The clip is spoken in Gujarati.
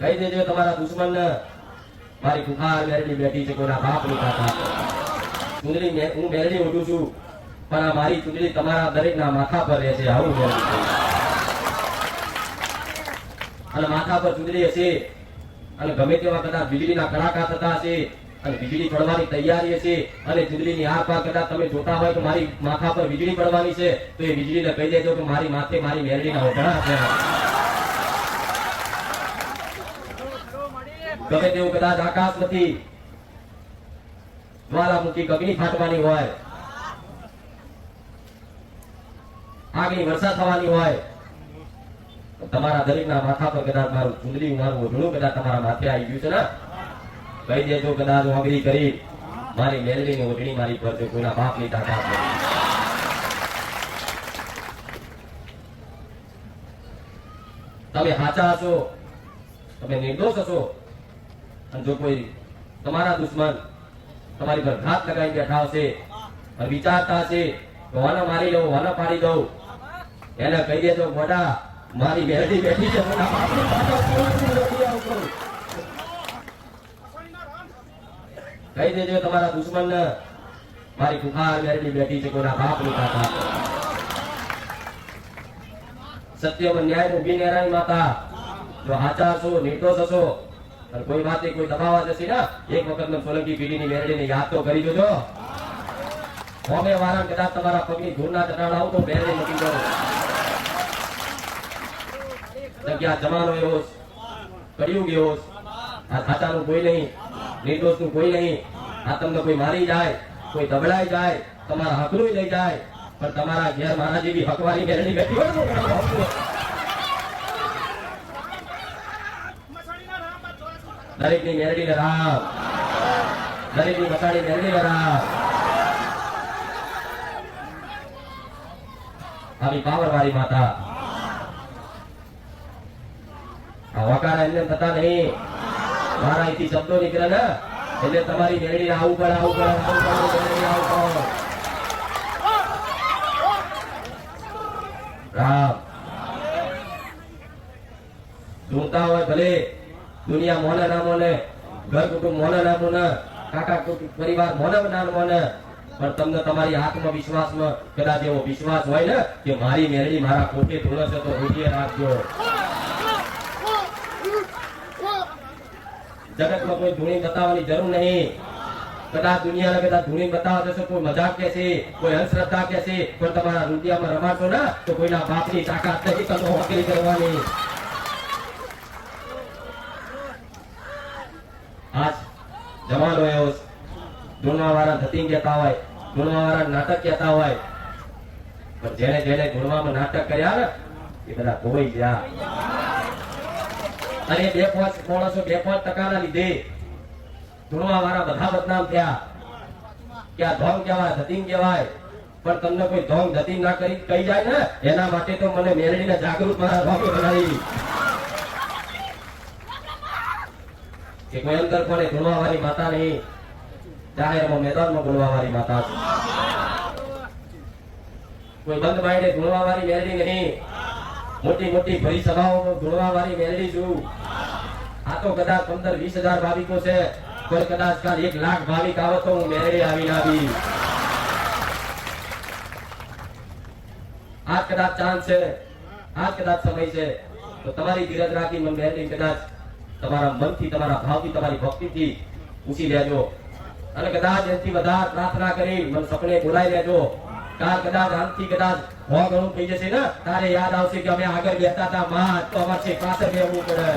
કહી દેજો તમારા દુશ્મન મારી કુખાર મેરડી બેઠી છે કોના બાપની કાકા ચૂંટણી હું મેરડી ઉઠું છું, પણ આ મારી ચૂંટણી તમારા દરેકના માથા પર રહેશે આવું. અને માથા પર ચૂંટણી હશે, અને ગમે તેવા કદાચ વીજળીના કડાકા થતા હશે, અને વીજળી પડવાની તૈયારી હશે, અને ચૂંદડીની આર પાર કદાચ તમે જોતા હોય તો મારી માથા પર વીજળી પડવાની છે, તો એ વીજળીને કહી દેજો કે મારી માથે મારી મેરડીના ઓઢણા છે ગમે તેવું કદાચ આકાશમાંથી જ્વાલામુખી અગ્નિ ફાટવાની હોય. આગની વર્ષા થવાની હોય. તમારા દરેકના માથા પર કદાચ મારું ચુંદડી, મારું ઓઢણું કદાચ તમારા માથે આવી ગયું છે ને? કહી દેજો કદાચ અગ્નિ કરી મારી મેલડીની ઓઢણી મારી પર જો કોઈના બાપની તાકાત તમે સાચા હશો, તમે નિર્દોષ હશો. જો કોઈ તમારા દુશ્મન તમારી પર ઘાત લગાવી બેઠા હશે વિચારતા હશે વાને મારી દઉં વાને પાડી દઉં, એને કહી દેજો, મોટા, મારી બેઠી બેઠી છે. કહી દેજો, તમારા દુશ્મન ને મારી કુખાર બેઠી બેઠી છે કોના બાપની કાકા સત્યમાં ન્યાય ઊભી નેરાઈ માતા, જો હાચા હશો નિર્દોષ હશો કોઈ વાતે કોઈ દબાવા જશે ને. એક વખત મેં સોલંકી પીઢીની મેરડીને યાદ તો કરી જોજો. હોમે વારા કદાચ તમારા પગની ધૂળના ચટાડા આવું તો મેરડી મૂકી દો. જગ્યા જમાનો એવો કળિયુગ એવો આ ખાતાનું કોઈ નહીં. નિર્દોષનું કોઈ નહીં. આ તમને કોઈ મારી જાય, કોઈ દબડાઈ જાય, તમારા હકનું લઈ જાય. પણ તમારા ઘેર મારા જેવી હકવાની મેરડી બેઠી હોય ને તો દરેકની મેરડી ને રામ દરેકની મસાણી મેરડી ને રામ આવી પાવર વાળી માતા વકારા એમને થતા નહીં. મારા અહીંથી શબ્દો નીકળે ને, એટલે તમારી મેળવી આવું પડે આવું પડે આવું પડે રામ. જોતા હોય ભલે. દુનિયા મોને ના મોને, ઘર કુટુંબ મોને ના મોને, કાકા કુટુંબ પરિવાર મોને ના મોને. પણ તમને તમારી આત્મવિશ્વાસમાં કદાચ એવો વિશ્વાસ હોય ને કે મારી મેરડી મારા પોતે ધૂણે છે તો રૂપિયે રાખજો. જગતમાં કોઈ ધૂણી બતાવવાની જરૂર નહીં. કદાચ દુનિયાને કદાચ ધૂણી બતાવવા જશો, કોઈ મજાક કે છે, કોઈ અંધશ્રદ્ધા કે છે, પણ તમારા રૂપિયામાં રમાશો ને, તો કોઈના બાપની તાકાત નહીં તમે હોકરી કરવાની આજ જમાનો એવો છે. ધૂણવાવાળા ધતિંગ કહેતા હોય, ગુણવાવાળા નાટક કહેતા હોય. પણ જેને જેને ગુણવામાં નાટક કર્યા ને, એ બધા ધોઈ ગયા. અને બે પાંચ માણસો બે પાંચ ટકાના લીધે ધૂણવાવાળા બધા બદનામ થયા. કે આ ધોંગ કહેવાય ધતિંગ કહેવાય. પણ તમને કોઈ ધોંગ ધતિંગ ના કરી, કહી જાય ને, એના માટે તો મને મેલડીને જાગૃત મારા ધોંગ બનાવી. કે કોઈ અંતર ધૂણવા વાળી માતા નહીં, જાહેરમાં મેદાનમાં બોલવા વાળી માતા છે. કોઈ બંધ ગુણવા વાળી મેલડી નહીં. મોટી મોટી ભરી સભાઓમાં વાળી મેલડી છું. આ તો કદાચ પંદર વીસ હજાર ભાવિકો છે, કોઈ કદાચ કાલ એક લાખ ભાવિક આવે તો હું મેલડી આવી આવી આજ કદાચ ચાન્સ છે, આજ કદાચ સમય છે, તો તમારી ધીરજ રાખી મને મેલડી કદાચ તમારા મનથી, તમારા ભાવથી, તમારી ભક્તિથી પૂછી લેજો અને કદાચ એથી વધારે પ્રાર્થના કરી, મન સપને બોલાવી લેજો. કાર કદાચ આમથી કદાચ હો ઘણું થઈ જશે ને, તારે યાદ આવશે કે અમે આગળ બેઠા હતા. માં તો અમારે પાછળ બેવું પડે.